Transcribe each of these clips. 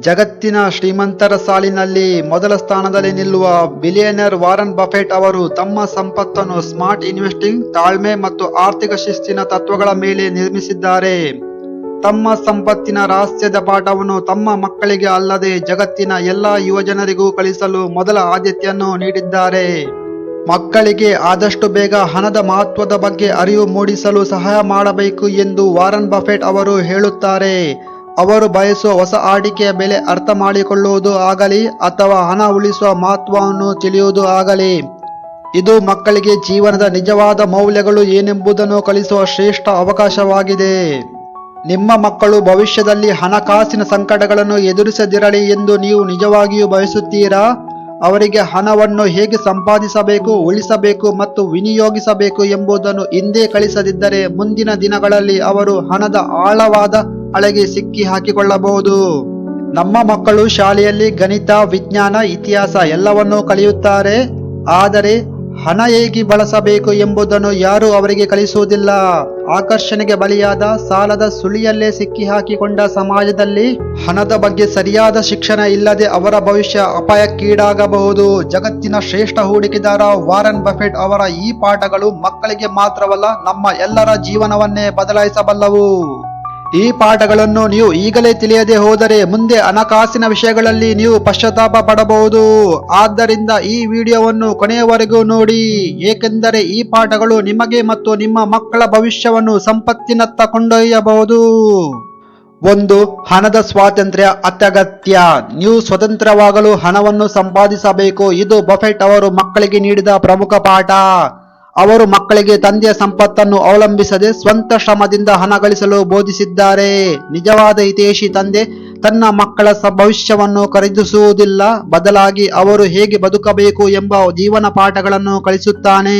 ಜಗತ್ತಿನ ಶ್ರೀಮಂತರ ಸಾಲಿನಲ್ಲಿ ಮೊದಲ ಸ್ಥಾನದಲ್ಲಿ ನಿಲ್ಲುವ ಬಿಲಿಯನರ್ ವಾರನ್ ಬಫೆಟ್ ಅವರು ತಮ್ಮ ಸಂಪತ್ತನ್ನು ಸ್ಮಾರ್ಟ್ ಇನ್ವೆಸ್ಟಿಂಗ್ ತಾಳ್ಮೆ ಮತ್ತು ಆರ್ಥಿಕ ಶಿಸ್ತಿನ ತತ್ವಗಳ ಮೇಲೆ ನಿರ್ಮಿಸಿದ್ದಾರೆ. ತಮ್ಮ ಸಂಪತ್ತಿನ ರಹಸ್ಯದ ಪಾಠವನ್ನು ತಮ್ಮ ಮಕ್ಕಳಿಗೆ ಅಲ್ಲದೆ ಜಗತ್ತಿನ ಎಲ್ಲ ಯುವಜನರಿಗೂ ಕಳಿಸಲು ಮೊದಲ ಆದ್ಯತೆಯನ್ನು ನೀಡಿದ್ದಾರೆ. ಮಕ್ಕಳಿಗೆ ಆದಷ್ಟು ಬೇಗ ಹಣದ ಮಹತ್ವದ ಬಗ್ಗೆ ಅರಿವು ಮೂಡಿಸಲು ಸಹಾಯ ಮಾಡಬೇಕು ಎಂದು ವಾರನ್ ಬಫೆಟ್ ಅವರು ಹೇಳುತ್ತಾರೆ. ಅವರು ಬಯಸುವ ಹೊಸ ಆಡಿಕೆಯ ಬೆಲೆ ಅರ್ಥ ಮಾಡಿಕೊಳ್ಳುವುದು ಆಗಲಿ ಅಥವಾ ಹಣ ಉಳಿಸುವ ಮಹತ್ವವನ್ನು ತಿಳಿಯುವುದು ಆಗಲಿ. ಇದು ಮಕ್ಕಳಿಗೆ ಜೀವನದ ನಿಜವಾದ ಮೌಲ್ಯಗಳು ಏನೆಂಬುದನ್ನು ಕಲಿಸುವ ಶ್ರೇಷ್ಠ ಅವಕಾಶವಾಗಿದೆ. ನಿಮ್ಮ ಮಕ್ಕಳು ಭವಿಷ್ಯದಲ್ಲಿ ಹಣಕಾಸಿನ ಸಂಕಟಗಳನ್ನು ಎದುರಿಸದಿರಲಿ ಎಂದು ನೀವು ನಿಜವಾಗಿಯೂ ಬಯಸುತ್ತೀರಾ? ಅವರಿಗೆ ಹಣವನ್ನು ಹೇಗೆ ಸಂಪಾದಿಸಬೇಕು, ಉಳಿಸಬೇಕು ಮತ್ತು ವಿನಿಯೋಗಿಸಬೇಕು ಎಂಬುದನ್ನು ಹಿಂದೆ ಕಳಿಸದಿದ್ದರೆ ಮುಂದಿನ ದಿನಗಳಲ್ಲಿ ಅವರು ಹಣದ ಆಳವಾದ ಅಳೆಗೆ ಸಿಕ್ಕಿ ಹಾಕಿಕೊಳ್ಳಬಹುದು. ನಮ್ಮ ಮಕ್ಕಳು ಶಾಲೆಯಲ್ಲಿ ಗಣಿತ, ವಿಜ್ಞಾನ, ಇತಿಹಾಸ ಎಲ್ಲವನ್ನೂ ಕಲಿಯುತ್ತಾರೆ. ಆದರೆ ಹಣ ಹೇಗೆ ಬಳಸಬೇಕು ಎಂಬುದನ್ನು ಯಾರೂ ಅವರಿಗೆ ಕಲಿಸುವುದಿಲ್ಲ. ಆಕರ್ಷಣೆಗೆ ಬಲಿಯಾದ ಸಾಲದ ಸುಳಿಯಲ್ಲೇ ಸಿಕ್ಕಿ ಹಾಕಿಕೊಂಡ ಸಮಾಜದಲ್ಲಿ ಹಣದ ಬಗ್ಗೆ ಸರಿಯಾದ ಶಿಕ್ಷಣ ಇಲ್ಲದೆ ಅವರ ಭವಿಷ್ಯ ಅಪಾಯಕ್ಕೀಡಾಗಬಹುದು. ಜಗತ್ತಿನ ಶ್ರೇಷ್ಠ ಹೂಡಿಕೆದಾರ ವಾರನ್ ಬಫೆಟ್ ಅವರ ಈ ಪಾಠಗಳು ಮಕ್ಕಳಿಗೆ ಮಾತ್ರವಲ್ಲ, ನಮ್ಮ ಎಲ್ಲರ ಜೀವನವನ್ನೇ ಬದಲಾಯಿಸಬಲ್ಲವು. ಈ ಪಾಠಗಳನ್ನು ನೀವು ಈಗಲೇ ತಿಳಿಯದೆ ಹೋದರೆ ಮುಂದೆ ಹಣಕಾಸಿನ ವಿಷಯಗಳಲ್ಲಿ ನೀವು ಪಶ್ಚಾತ್ತಾಪ ಪಡಬಹುದು. ಆದ್ದರಿಂದ ಈ ವಿಡಿಯೋವನ್ನು ಕೊನೆಯವರೆಗೂ ನೋಡಿ. ಏಕೆಂದರೆ ಈ ಪಾಠಗಳು ನಿಮಗೆ ಮತ್ತು ನಿಮ್ಮ ಮಕ್ಕಳ ಭವಿಷ್ಯವನ್ನು ಸಂಪತ್ತಿನತ್ತ ಕೊಂಡೊಯ್ಯಬಹುದು. ಒಂದು, ಹಣದ ಸ್ವಾತಂತ್ರ್ಯ ಅತ್ಯಗತ್ಯ. ನೀವು ಸ್ವತಂತ್ರವಾಗಲು ಹಣವನ್ನು ಸಂಪಾದಿಸಬೇಕು. ಇದು ಬಫೆಟ್ ಅವರು ಮಕ್ಕಳಿಗೆ ನೀಡಿದ ಪ್ರಮುಖ ಪಾಠ. ಅವರು ಮಕ್ಕಳಿಗೆ ತಂದೆಯ ಸಂಪತ್ತನ್ನು ಅವಲಂಬಿಸದೆ ಸ್ವಂತ ಶ್ರಮದಿಂದ ಹಣ ಗಳಿಸಲು ಬೋಧಿಸಿದ್ದಾರೆ. ನಿಜವಾದ ಹಿತೇಶಿ ತಂದೆ ತನ್ನ ಮಕ್ಕಳ ಭವಿಷ್ಯವನ್ನು ಖರೀದಿಸುವುದಿಲ್ಲ. ಬದಲಾಗಿ ಅವರು ಹೇಗೆ ಬದುಕಬೇಕು ಎಂಬ ಜೀವನ ಪಾಠಗಳನ್ನು ಕಲಿಸುತ್ತಾನೆ.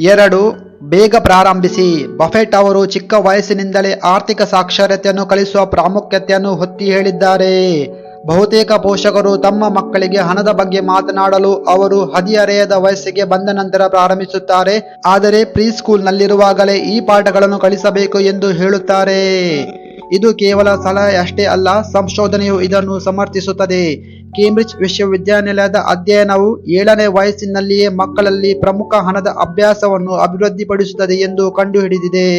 ಎರಡು, ಬೇಗ ಪ್ರಾರಂಭಿಸಿ. ಬಫೆಟ್ ಅವರು ಚಿಕ್ಕ ವಯಸ್ಸಿನಿಂದಲೇ ಆರ್ಥಿಕ ಸಾಕ್ಷರತೆಯನ್ನು ಕಲಿಸುವ ಪ್ರಾಮುಖ್ಯತೆಯನ್ನು ಹೊತ್ತಿ ಹೇಳಿದ್ದಾರೆ. ಬಹುತೇಕ ಪೋಷಕರು ತಮ್ಮ ಮಕ್ಕಳಿಗೆ ಹಣದ ಬಗ್ಗೆ ಮಾತನಾಡಲು ಅವರು ಹದಿಹರೆಯದ ವಯಸ್ಸಿಗೆ ಬಂದ ನಂತರ ಪ್ರಾರಂಭಿಸುತ್ತಾರೆ. ಆದರೆ ಪ್ರೀ ಸ್ಕೂಲ್ನಲ್ಲಿರುವಾಗಲೇ ಈ ಪಾಠಗಳನ್ನು ಕಲಿಸಬೇಕು ಎಂದು ಹೇಳುತ್ತಾರೆ. ಇದು ಕೇವಲ ಸಲಹೆ ಅಷ್ಟೇ ಅಲ್ಲ, ಸಂಶೋಧನೆಯು ಇದನ್ನು ಸಮರ್ಥಿಸುತ್ತದೆ. ಕೇಂಬ್ರಿಡ್ಜ್ ವಿಶ್ವವಿದ್ಯಾನಿಲಯದ ಅಧ್ಯಯನವು ಏಳನೇ ವಯಸ್ಸಿನಲ್ಲಿಯೇ ಮಕ್ಕಳಲ್ಲಿ ಪ್ರಮುಖ ಹಣದ ಅಭ್ಯಾಸವನ್ನು ಅಭಿವೃದ್ಧಿಪಡಿಸುತ್ತದೆ ಎಂದು ಕಂಡುಹಿಡಿದಿದೆ.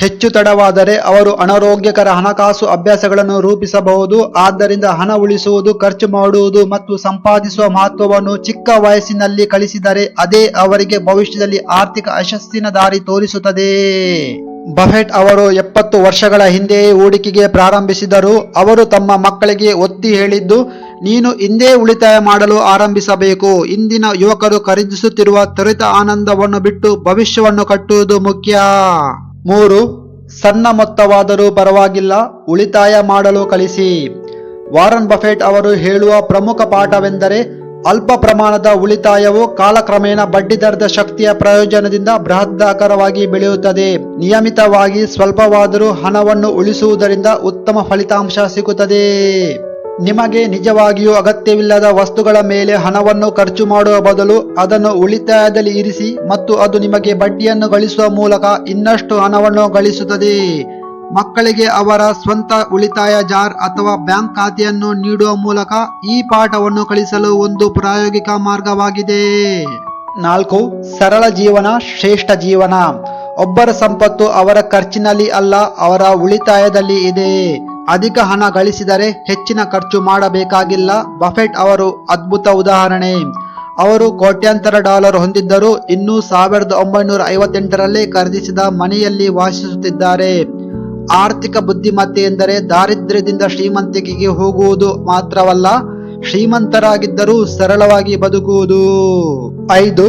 ಹೆಚ್ಚು ತಡವಾದರೆ ಅವರು ಅನಾರೋಗ್ಯಕರ ಹಣಕಾಸು ಅಭ್ಯಾಸಗಳನ್ನು ರೂಪಿಸಬಹುದು. ಆದ್ದರಿಂದ ಹಣ ಉಳಿಸುವುದು, ಖರ್ಚು ಮಾಡುವುದು ಮತ್ತು ಸಂಪಾದಿಸುವ ಮಹತ್ವವನ್ನು ಚಿಕ್ಕ ವಯಸ್ಸಿನಲ್ಲಿ ಕಲಿಸಿದರೆ ಅದೇ ಅವರಿಗೆ ಭವಿಷ್ಯದಲ್ಲಿ ಆರ್ಥಿಕ ಯಶಸ್ಸಿನ ದಾರಿ ತೋರಿಸುತ್ತದೆ. ಬಫೆಟ್ ಅವರು ಎಪ್ಪತ್ತು ವರ್ಷಗಳ ಹಿಂದೆಯೇ ಹೂಡಿಕೆಗೆ ಪ್ರಾರಂಭಿಸಿದರು. ಅವರು ತಮ್ಮ ಮಕ್ಕಳಿಗೆ ಒತ್ತಿ ಹೇಳಿದ್ದು, ನೀನು ಹಿಂದೆ ಉಳಿತಾಯ ಮಾಡಲು ಆರಂಭಿಸಬೇಕು. ಇಂದಿನ ಯುವಕರು ಖರೀದಿಸುತ್ತಿರುವ ತ್ವರಿತ ಆನಂದವನ್ನು ಬಿಟ್ಟು ಭವಿಷ್ಯವನ್ನು ಕಟ್ಟುವುದು ಮುಖ್ಯ. ಮೂರು, ಸಣ್ಣ ಮೊತ್ತವಾದರೂ ಪರವಾಗಿಲ್ಲ, ಉಳಿತಾಯ ಮಾಡಲು ಕಲಿಸಿ. ವಾರನ್ ಬಫೆಟ್ ಅವರು ಹೇಳುವ ಪ್ರಮುಖ ಪಾಠವೆಂದರೆ ಅಲ್ಪ ಪ್ರಮಾಣದ ಉಳಿತಾಯವು ಕಾಲಕ್ರಮೇಣ ಬಡ್ಡಿದರದ ಶಕ್ತಿಯ ಪ್ರಯೋಜನದಿಂದ ಬೃಹದಾಕಾರವಾಗಿ ಬೆಳೆಯುತ್ತದೆ. ನಿಯಮಿತವಾಗಿ ಸ್ವಲ್ಪವಾದರೂ ಹಣವನ್ನು ಉಳಿಸುವುದರಿಂದ ಉತ್ತಮ ಫಲಿತಾಂಶ ಸಿಗುತ್ತದೆ. ನಿಮಗೆ ನಿಜವಾಗಿಯೂ ಅಗತ್ಯವಿಲ್ಲದ ವಸ್ತುಗಳ ಮೇಲೆ ಹಣವನ್ನು ಖರ್ಚು ಮಾಡುವ ಬದಲು ಅದನ್ನು ಉಳಿತಾಯದಲ್ಲಿ ಇರಿಸಿ ಮತ್ತು ಅದು ನಿಮಗೆ ಬಡ್ಡಿಯನ್ನು ಗಳಿಸುವ ಮೂಲಕ ಇನ್ನಷ್ಟು ಹಣವನ್ನು ಗಳಿಸುತ್ತದೆ. ಮಕ್ಕಳಿಗೆ ಅವರ ಸ್ವಂತ ಉಳಿತಾಯ ಜಾರ್ ಅಥವಾ ಬ್ಯಾಂಕ್ ಖಾತೆಯನ್ನು ನೀಡುವ ಮೂಲಕ ಈ ಪಾಠವನ್ನು ಕಲಿಸಲು ಒಂದು ಪ್ರಾಯೋಗಿಕ ಮಾರ್ಗವಾಗಿದೆ. ನಾಲ್ಕು, ಸರಳ ಜೀವನ, ಶ್ರೇಷ್ಠ ಜೀವನ. ಒಬ್ಬರ ಸಂಪತ್ತು ಅವರ ಖರ್ಚಿನಲ್ಲಿ ಅಲ್ಲ, ಅವರ ಉಳಿತಾಯದಲ್ಲಿ ಇದೆ. ಅಧಿಕ ಹಣ ಗಳಿಸಿದರೆ ಹೆಚ್ಚಿನ ಖರ್ಚು ಮಾಡಬೇಕಾಗಿಲ್ಲ. ಬಫೆಟ್ ಅವರು ಅದ್ಭುತ ಉದಾಹರಣೆ. ಅವರು ಕೋಟ್ಯಾಂತರ ಡಾಲರ್ ಹೊಂದಿದ್ದರು ಇನ್ನೂ ಸಾವಿರದ ಒಂಬೈನೂರ ಐವತ್ತೆಂಟರಲ್ಲಿ ಖರೀದಿಸಿದ ಮನೆಯಲ್ಲಿ ವಾಸಿಸುತ್ತಿದ್ದಾರೆ. ಆರ್ಥಿಕ ಬುದ್ಧಿಮತ್ತೆ ಎಂದರೆ ದಾರಿದ್ರ್ಯದಿಂದ ಶ್ರೀಮಂತಿಕೆಗೆ ಹೋಗುವುದು ಮಾತ್ರವಲ್ಲ, ಶ್ರೀಮಂತರಾಗಿದ್ದರೂ ಸರಳವಾಗಿ ಬದುಕುವುದು. ಐದು,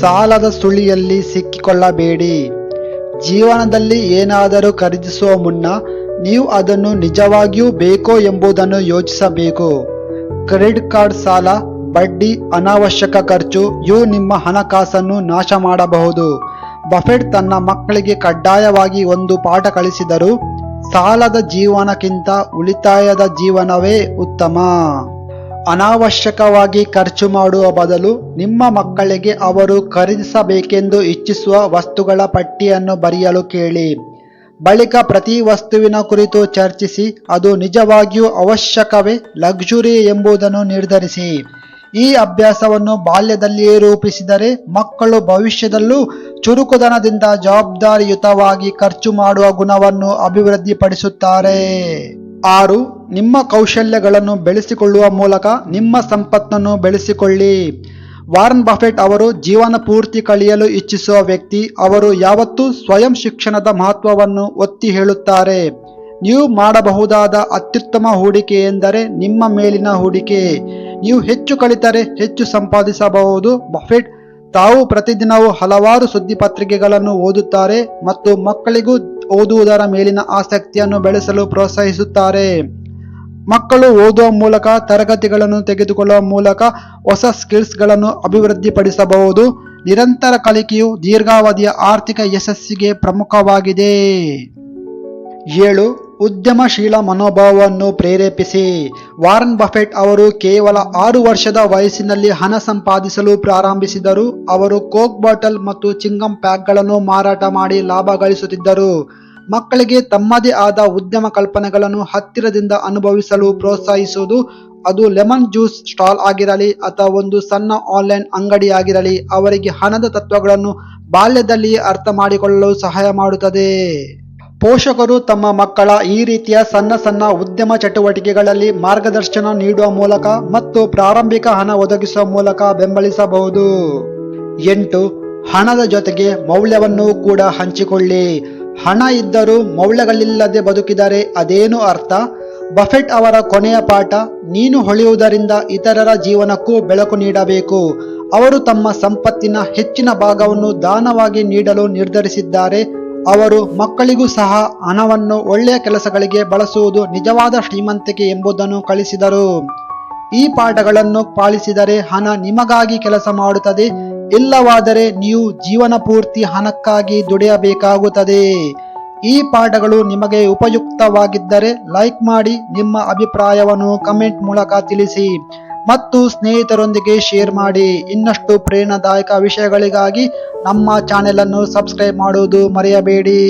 ಸಾಲದ ಸುಳಿಯಲ್ಲಿ ಸಿಕ್ಕಿಕೊಳ್ಳಬೇಡಿ. ಜೀವನದಲ್ಲಿ ಏನಾದರೂ ಖರೀದಿಸುವ ಮುನ್ನ ನೀವು ಅದನ್ನು ನಿಜವಾಗಿಯೂ ಬೇಕೋ ಎಂಬುದನ್ನು ಯೋಚಿಸಬೇಕು. ಕ್ರೆಡಿಟ್ ಕಾರ್ಡ್ ಸಾಲ, ಬಡ್ಡಿ, ಅನಾವಶ್ಯಕ ಖರ್ಚು, ಇವು ನಿಮ್ಮ ಹಣಕಾಸನ್ನು ನಾಶ ಮಾಡಬಹುದು. ಬಫೆಟ್ ತನ್ನ ಮಕ್ಕಳಿಗೆ ಕಡ್ಡಾಯವಾಗಿ ಒಂದು ಪಾಠ ಕಳಿಸಿದರು, ಸಾಲದ ಜೀವನಕ್ಕಿಂತ ಉಳಿತಾಯದ ಜೀವನವೇ ಉತ್ತಮ. ಅನಾವಶ್ಯಕವಾಗಿ ಖರ್ಚು ಮಾಡುವ ಬದಲು ನಿಮ್ಮ ಮಕ್ಕಳಿಗೆ ಅವರು ಖರೀದಿಸಬೇಕೆಂದು ಇಚ್ಛಿಸುವ ವಸ್ತುಗಳ ಪಟ್ಟಿಯನ್ನು ಬರೆಯಲು ಕೇಳಿ. ಬಳಿಕ ಪ್ರತಿ ವಸ್ತುವಿನ ಕುರಿತು ಚರ್ಚಿಸಿ, ಅದು ನಿಜವಾಗಿಯೂ ಅವಶ್ಯಕವೇ, ಲಕ್ಸುರಿ ಎಂಬುದನ್ನು ನಿರ್ಧರಿಸಿ. ಈ ಅಭ್ಯಾಸವನ್ನು ಬಾಲ್ಯದಲ್ಲಿಯೇ ರೂಪಿಸಿದರೆ ಮಕ್ಕಳು ಭವಿಷ್ಯದಲ್ಲೂ ಚುರುಕುದನದಿಂದ ಜವಾಬ್ದಾರಿಯುತವಾಗಿ ಖರ್ಚು ಮಾಡುವ ಗುಣವನ್ನು ಅಭಿವೃದ್ಧಿಪಡಿಸುತ್ತಾರೆ. ಆರು, ನಿಮ್ಮ ಕೌಶಲ್ಯಗಳನ್ನು ಬೆಳೆಸಿಕೊಳ್ಳುವ ಮೂಲಕ ನಿಮ್ಮ ಸಂಪತ್ತನ್ನು ಬೆಳೆಸಿಕೊಳ್ಳಿ. ವಾರನ್ ಬಫೆಟ್ ಅವರು ಜೀವನ ಪೂರ್ತಿ ಕಳೆಯಲು ಇಚ್ಛಿಸುವ ವ್ಯಕ್ತಿ, ಅವರು ಯಾವತ್ತೂ ಸ್ವಯಂ ಶಿಕ್ಷಣದ ಮಹತ್ವವನ್ನು ಒತ್ತಿ ಹೇಳುತ್ತಾರೆ. ನೀವು ಮಾಡಬಹುದಾದ ಅತ್ಯುತ್ತಮ ಹೂಡಿಕೆ ಎಂದರೆ ನಿಮ್ಮ ಮೇಲಿನ ಹೂಡಿಕೆ. ನೀವು ಹೆಚ್ಚು ಕಲಿತರೆ ಹೆಚ್ಚು ಸಂಪಾದಿಸಬಹುದು. ಬಫೆಟ್ ತಾವು ಪ್ರತಿದಿನವೂ ಹಲವಾರು ಸುದ್ದಿಪತ್ರಿಕೆಗಳನ್ನು ಓದುತ್ತಾರೆ ಮತ್ತು ಮಕ್ಕಳಿಗೂ ಓದುವುದರ ಮೇಲಿನ ಆಸಕ್ತಿಯನ್ನು ಬೆಳೆಸಲು ಪ್ರೋತ್ಸಾಹಿಸುತ್ತಾರೆ. ಮಕ್ಕಳು ಓದುವ ಮೂಲಕ, ತರಗತಿಗಳನ್ನು ತೆಗೆದುಕೊಳ್ಳುವ ಮೂಲಕ ಹೊಸ ಸ್ಕಿಲ್ಸ್ಗಳನ್ನು ಅಭಿವೃದ್ಧಿಪಡಿಸಬಹುದು. ನಿರಂತರ ಕಲಿಕೆಯು ದೀರ್ಘಾವಧಿಯ ಆರ್ಥಿಕ ಯಶಸ್ಸಿಗೆ ಪ್ರಮುಖವಾಗಿದೆ. ಏಳು. ಉದ್ಯಮಶೀಲ ಮನೋಭಾವವನ್ನು ಪ್ರೇರೇಪಿಸಿ. ವಾರನ್ ಬಫೆಟ್ ಅವರು ಕೇವಲ ಆರು ವರ್ಷದ ವಯಸ್ಸಿನಲ್ಲಿ ಹಣ ಸಂಪಾದಿಸಲು ಪ್ರಾರಂಭಿಸಿದರು. ಅವರು ಕೋಕ್ ಬಾಟಲ್ ಮತ್ತು ಚಿಂಗಂ ಪ್ಯಾಕ್ಗಳನ್ನು ಮಾರಾಟ ಮಾಡಿ ಲಾಭ ಗಳಿಸುತ್ತಿದ್ದರು. ಮಕ್ಕಳಿಗೆ ತಮ್ಮದೇ ಆದ ಉದ್ಯಮ ಕಲ್ಪನೆಗಳನ್ನು ಹತ್ತಿರದಿಂದ ಅನುಭವಿಸಲು ಪ್ರೋತ್ಸಾಹಿಸುವುದು. ಅದು ಲೆಮನ್ ಜ್ಯೂಸ್ ಸ್ಟಾಲ್ ಆಗಿರಲಿ ಅಥವಾ ಒಂದು ಸಣ್ಣ ಆನ್ಲೈನ್ ಅಂಗಡಿಯಾಗಿರಲಿ, ಅವರಿಗೆ ಹಣದ ತತ್ವಗಳನ್ನು ಬಾಲ್ಯದಲ್ಲಿಯೇ ಅರ್ಥ ಮಾಡಿಕೊಳ್ಳಲು ಸಹಾಯ ಮಾಡುತ್ತದೆ. ಪೋಷಕರು ತಮ್ಮ ಮಕ್ಕಳ ಈ ರೀತಿಯ ಸಣ್ಣ ಸಣ್ಣ ಉದ್ಯಮ ಚಟುವಟಿಕೆಗಳಲ್ಲಿ ಮಾರ್ಗದರ್ಶನ ನೀಡುವ ಮೂಲಕ ಮತ್ತು ಪ್ರಾರಂಭಿಕ ಹಣ ಒದಗಿಸುವ ಮೂಲಕ ಬೆಂಬಲಿಸಬಹುದು. ಎಂಟು, ಹಣದ ಜೊತೆಗೆ ಮೌಲ್ಯವನ್ನು ಕೂಡ ಹಂಚಿಕೊಳ್ಳಿ. ಹಣ ಇದ್ದರೂ ಮೌಲ್ಯಗಳಿಲ್ಲದೆ ಬದುಕಿದರೆ ಅದೇನು ಅರ್ಥ? ಬಫೆಟ್ ಅವರ ಕೊನೆಯ ಪಾಠ, ನೀನು ಹೊಳೆಯುವುದರಿಂದ ಇತರರ ಜೀವನಕ್ಕೂ ಬೆಳಕು ನೀಡಬೇಕು. ಅವರು ತಮ್ಮ ಸಂಪತ್ತಿನ ಹೆಚ್ಚಿನ ಭಾಗವನ್ನು ದಾನವಾಗಿ ನೀಡಲು ನಿರ್ಧರಿಸಿದ್ದಾರೆ. ಅವರು ಮಕ್ಕಳಿಗೂ ಸಹ ಹಣವನ್ನು ಒಳ್ಳೆಯ ಕೆಲಸಗಳಿಗೆ ಬಳಸುವುದು ನಿಜವಾದ ಶ್ರೀಮಂತಿಕೆ ಎಂಬುದನ್ನು ಕಲಿಸಿದರು. ಈ ಪಾಠಗಳನ್ನು ಪಾಲಿಸಿದರೆ ಹಣ ನಿಮಗಾಗಿ ಕೆಲಸ ಮಾಡುತ್ತದೆ. ಇಲ್ಲವಾದರೆ ನೀವು ಜೀವನ ಪೂರ್ತಿ ಹಣಕ್ಕಾಗಿ ದುಡಿಯಬೇಕಾಗುತ್ತದೆ. ಈ ಪಾಠಗಳು ನಿಮಗೆ ಉಪಯುಕ್ತವಾಗಿದ್ದರೆ ಲೈಕ್ ಮಾಡಿ, ನಿಮ್ಮ ಅಭಿಪ್ರಾಯವನ್ನು ಕಮೆಂಟ್ ಮೂಲಕ ತಿಳಿಸಿ ಮತ್ತು ಸ್ನೇಹಿತರೊಂದಿಗೆ ಶೇರ್ ಮಾಡಿ. ಇನ್ನಷ್ಟು ಪ್ರೇರಣಾದಾಯಕ ವಿಷಯಗಳಿಗಾಗಿ ನಮ್ಮ ಚಾನೆಲನ್ನು ಸಬ್ಸ್ಕ್ರೈಬ್ ಮಾಡುವುದು ಮರೆಯಬೇಡಿ.